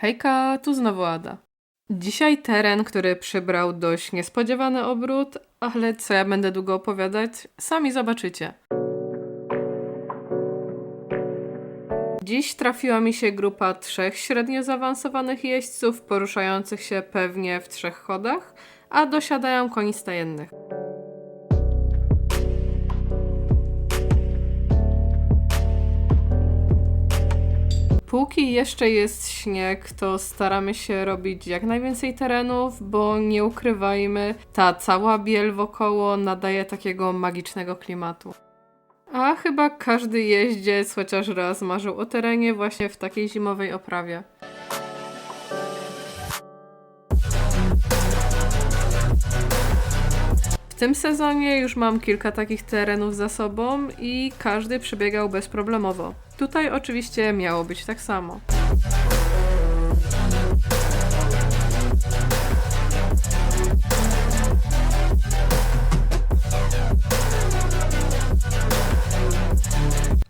Hejka, tu znowu Ada. Dzisiaj teren, który przybrał dość niespodziewany obrót, ale co ja będę długo opowiadać, sami zobaczycie. Dziś trafiła mi się grupa trzech średnio zaawansowanych jeźdźców poruszających się pewnie w trzech chodach, a dosiadają koni stajennych. Póki jeszcze jest śnieg, to staramy się robić jak najwięcej terenów, bo nie ukrywajmy, ta cała biel wokoło nadaje takiego magicznego klimatu. A chyba każdy jeździec chociaż raz marzył o terenie właśnie w takiej zimowej oprawie. Tym sezonie już mam kilka takich terenów za sobą i każdy przebiegał bezproblemowo. Tutaj oczywiście miało być tak samo.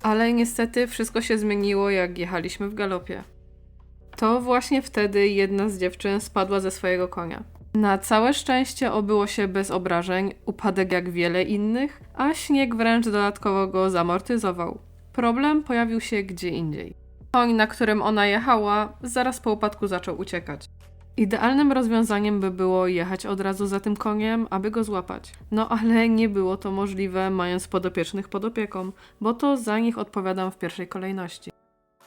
Ale niestety wszystko się zmieniło, jak jechaliśmy w galopie. To właśnie wtedy jedna z dziewczyn spadła ze swojego konia. Na całe szczęście obyło się bez obrażeń, upadek jak wiele innych, a śnieg wręcz dodatkowo go zamortyzował. Problem pojawił się gdzie indziej. Koń, na którym ona jechała, zaraz po upadku zaczął uciekać. Idealnym rozwiązaniem by było jechać od razu za tym koniem, aby go złapać. No ale nie było to możliwe, mając podopiecznych pod opieką, bo to za nich odpowiadam w pierwszej kolejności.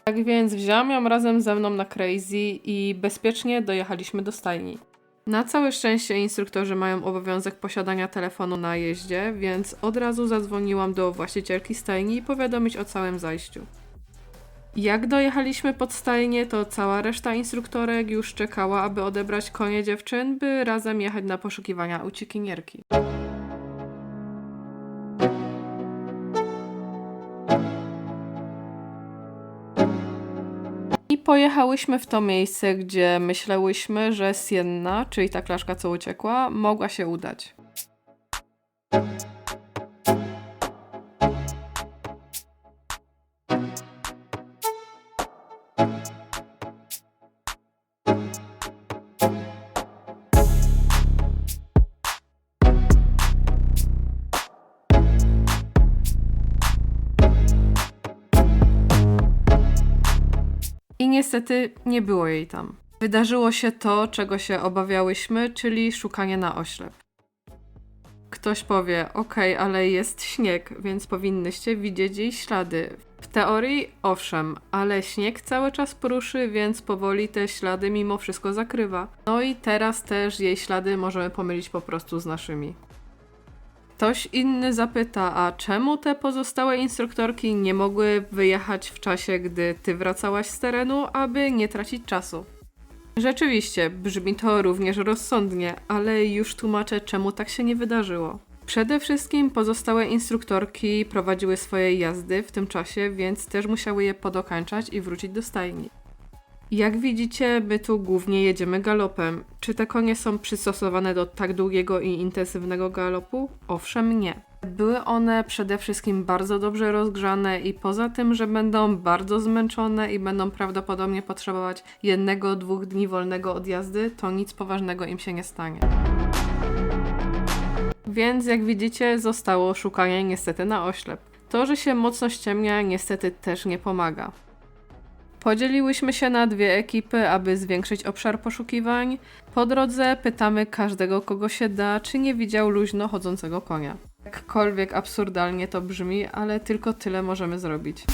Tak więc wziąłem ją razem ze mną na Crazy i bezpiecznie dojechaliśmy do stajni. Na całe szczęście instruktorzy mają obowiązek posiadania telefonu na jeździe, więc od razu zadzwoniłam do właścicielki stajni powiadomić o całym zajściu. Jak dojechaliśmy pod stajnię, to cała reszta instruktorek już czekała, aby odebrać konie dziewczyn, by razem jechać na poszukiwania uciekinierki. Pojechałyśmy w to miejsce, gdzie myślałyśmy, że Sienna, czyli ta klaszka, co uciekła, mogła się udać. I niestety nie było jej tam. Wydarzyło się to, czego się obawiałyśmy, czyli szukanie na oślep. Ktoś powie, okej, ale jest śnieg, więc powinnyście widzieć jej ślady. W teorii owszem, ale śnieg cały czas pruszy, więc powoli te ślady mimo wszystko zakrywa. No i teraz też jej ślady możemy pomylić po prostu z naszymi. Ktoś inny zapyta, a czemu te pozostałe instruktorki nie mogły wyjechać w czasie, gdy ty wracałaś z terenu, aby nie tracić czasu? Rzeczywiście, brzmi to również rozsądnie, ale już tłumaczę, czemu tak się nie wydarzyło. Przede wszystkim pozostałe instruktorki prowadziły swoje jazdy w tym czasie, więc też musiały je podokańczać i wrócić do stajni. Jak widzicie, my tu głównie jedziemy galopem. Czy te konie są przystosowane do tak długiego i intensywnego galopu? Owszem, nie. Były one przede wszystkim bardzo dobrze rozgrzane i poza tym, że będą bardzo zmęczone i będą prawdopodobnie potrzebować jednego, dwóch dni wolnego od jazdy, to nic poważnego im się nie stanie. Więc jak widzicie, zostało szukanie niestety na oślep. To, że się mocno ściemnia, niestety też nie pomaga. Podzieliłyśmy się na dwie ekipy, aby zwiększyć obszar poszukiwań. Po drodze pytamy każdego, kogo się da, czy nie widział luźno chodzącego konia. Jakkolwiek absurdalnie to brzmi, ale tylko tyle możemy zrobić.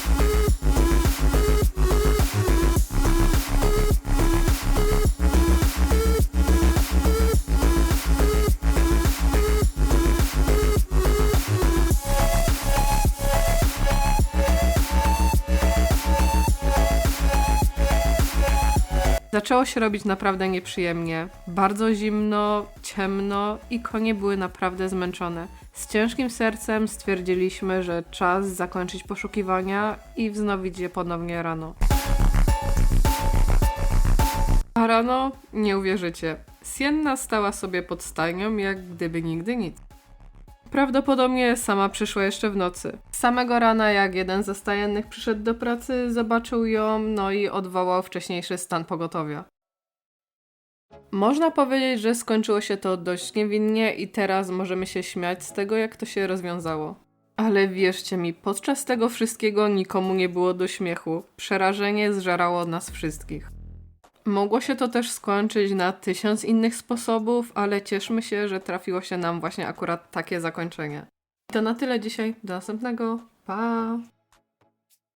Zaczęło się robić naprawdę nieprzyjemnie. Bardzo zimno, ciemno i konie były naprawdę zmęczone. Z ciężkim sercem stwierdziliśmy, że czas zakończyć poszukiwania i wznowić je ponownie rano. A rano, nie uwierzycie, Sienna stała sobie pod stajnią, jak gdyby nigdy nic. Prawdopodobnie sama przyszła jeszcze w nocy. Samego rana, jak jeden ze stajennych przyszedł do pracy, zobaczył ją, no i odwołał wcześniejszy stan pogotowia. Można powiedzieć, że skończyło się to dość niewinnie i teraz możemy się śmiać z tego, jak to się rozwiązało. Ale wierzcie mi, podczas tego wszystkiego nikomu nie było do śmiechu. Przerażenie zżerało nas wszystkich. Mogło się to też skończyć na tysiąc innych sposobów, ale cieszmy się, że trafiło się nam właśnie akurat takie zakończenie. To na tyle dzisiaj. Do następnego. Pa!